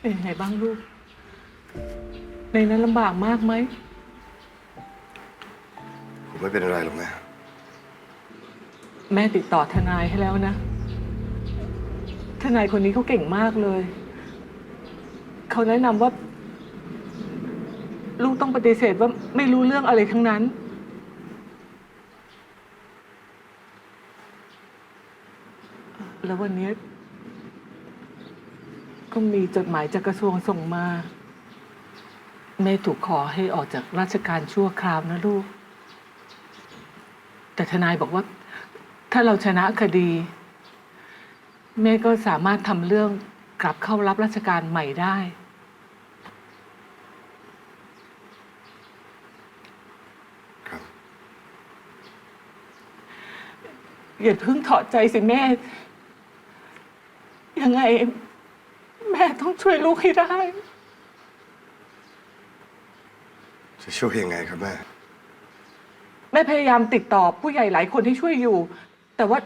เป็นยังไงบ้างลูก ในนั้นลำบากมากไหม ผมไม่เป็นอะไรหรอกแม่ แม่ติดต่อทนายให้แล้วนะ ทนายคนนี้เขาเก่งมากเลย เขาแนะนำว่า ลูกต้องปฏิเสธว่าไม่รู้เรื่องอะไรทั้งนั้น แล้ววันนี้ ก็มีจดหมายจากกระทรวงส่งมา แม่ถูกขอให้ออกจากราชการชั่วคราวนะลูก แต่ทนายบอกว่า ถ้าเราชนะคดี แม่ก็สามารถทำเรื่องกลับเข้ารับราชการใหม่ได้ ครับ อย่าเพิ่งถอดใจสิแม่ ยังไงแม่ต้องช่วยลูกให้ได้ จะช่วยยังไงครับแม่ แม่พยายามติดต่อผู้ใหญ่หลายคนที่ช่วยอยู่ แต่ว่า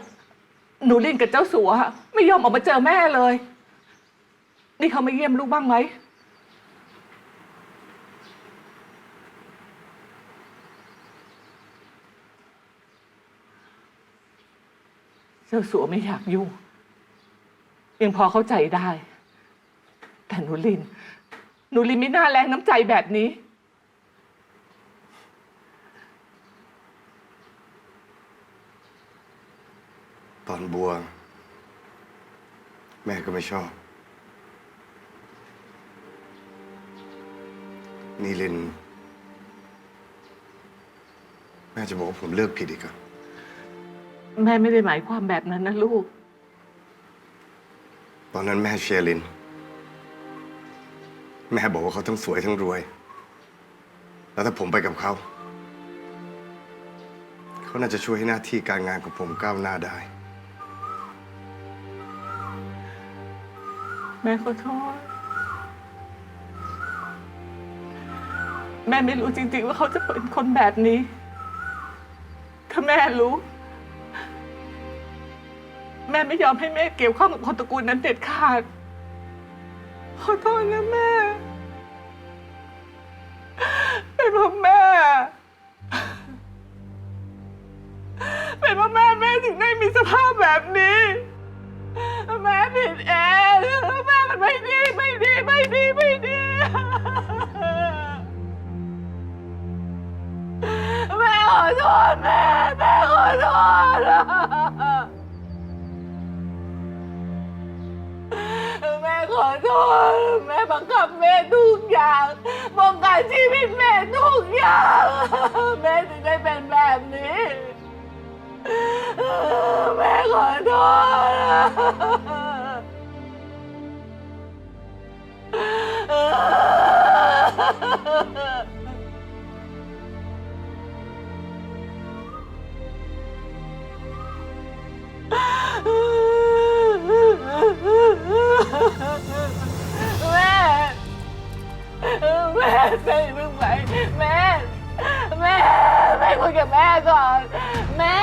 หนูลินกับเจ้าสัวไม่ยอมออกมาเจอแม่เลย นี่เขามาเยี่ยมลูกบ้างไหม เจ้าสัวไม่อยากยุ่งยังพอเข้าใจได้ แต่หนูลิน หนูลินไม่น่าแรงน้ำใจแบบนี้ ตอนบัว แม่ก็ไม่ชอบ นีลิน แม่จะบอกว่าผมเลือกผิดอีกเหรอแม่ไม่ได้หมายความแบบนั้นนะลูก ตอนนั้นแม่เชียร์ลิน แม่บอกว่าเขาทั้งสวยทั้งรวย แล้วถ้าผมไปกับเขา เขาน่าจะช่วยให้หน้าที่การงานของผมก้าวหน้าได้ แม่ขอโทษ แม่ไม่รู้จริงๆว่าเขาจะเป็นคนแบบนี้ ถ้าแม่รู้ แม่ไม่ยอมให้แม่เกี่ยวข้องกับคนตระกูลนั้นเด็ดขาด ขอโทษนะแม่ เป็นเพราะแม่ เป็นเพราะแม่แม่ถึงได้มีสภาพแบบนี้ แม่ผิดเองแม่มันไม่ดีไม่ดีไม่ดีไม่ดีแม่ขอโทษแม่แม่ขอโทษ บังคับแม่ทุกอย่างบงกันชีวิตแม่ทุกอย่างแม่ถึงได้เป็นแบบนี้แม่ขอโทษแแม่แม่เพิ่งไปแม่ แม่แม่คุยกับแม่ก่อน แม่